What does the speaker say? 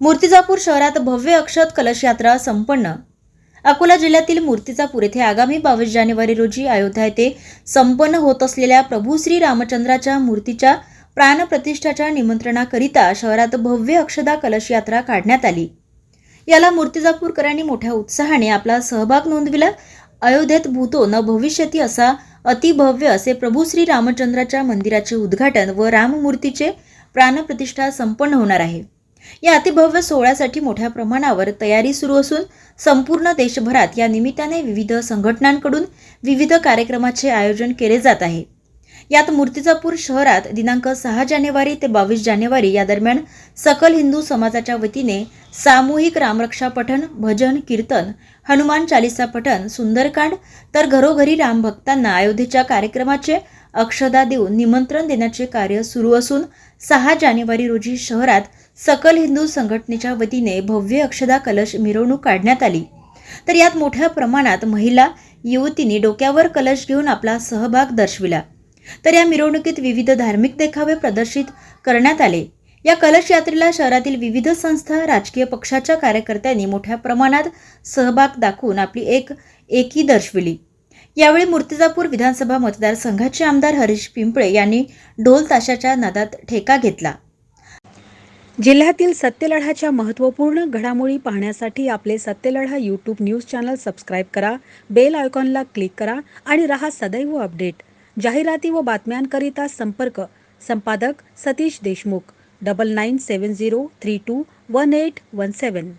मूर्तिजापूर शहरात भव्य अक्षत कलश यात्रा संपन्न. अकोला जिल्ह्यातील मूर्तिजापूर येथे आगामी बावीस जानेवारी रोजी अयोध्या येथे संपन्न होत असलेल्या प्रभू श्री रामचंद्राच्या मूर्तीच्या प्राणप्रतिष्ठाच्या निमंत्रणाकरिता शहरात भव्य अक्षदा कलश यात्रा काढण्यात आली. याला मूर्तिजापूरकरांनी मोठ्या उत्साहाने आपला सहभाग नोंदविला. अयोध्येत भूतो न भविष्यती असा अतिभव्य असे प्रभू श्री रामचंद्राच्या मंदिराचे उद्घाटन व राममूर्तीचे प्राणप्रतिष्ठा संपन्न होणार आहे. या अतिभव्य सोहळ्यासाठी मोठ्या प्रमाणावर तयारी सुरू असून संपूर्ण देशभरात या निमित्ताने विविध संघटनांकडून विविध कार्यक्रमाचे आयोजन केले जात आहे. यात मूर्तिजापूर शहरात दिनांक सहा जानेवारी ते बावीस जानेवारी या दरम्यान सकल हिंदू समाजाच्या वतीने सामूहिक रामरक्षा पठण भजन कीर्तन हनुमान चालिसा पठण सुंदरकांड तर घरोघरी रामभक्तांना अयोध्येच्या कार्यक्रमाचे अक्षदा देऊन निमंत्रण देण्याचे कार्य सुरू असून सहा जानेवारी रोजी शहरात सकल हिंदू संघटनेच्या वतीने भव्य अक्षदा कलश मिरवणूक काढण्यात आली. तर यात मोठ्या प्रमाणात महिला युवतींनी डोक्यावर कलश घेऊन आपला सहभाग दर्शविला. तर या मिरवणुकीत विविध धार्मिक देखावे प्रदर्शित करण्यात आले. या कलश यात्रेला शहरातील विविध संस्था राजकीय पक्षाच्या कार्यकर्त्यांनी मोठ्या प्रमाणात सहभाग दाखवून आपली एक एकी दर्शविली. यावेळी मूर्तिजापूर विधानसभा मतदारसंघाचे आमदार हरीश पिंपळे यांनी ढोल ताशाच्या नादात ठेका घेतला. जिल्ह्यातील सत्यलढाच्या महत्त्वपूर्ण घडामोडी पाहण्यासाठी आपले Satyaladha YouTube news channel subscribe करा बेल आयकॉनला क्लिक करा आणि रहा सदैव अपडेट जाहिराती व बातम्यांकरिता संपर्क संपादक Satish Deshmukh double nine seven zero three two one eight one seven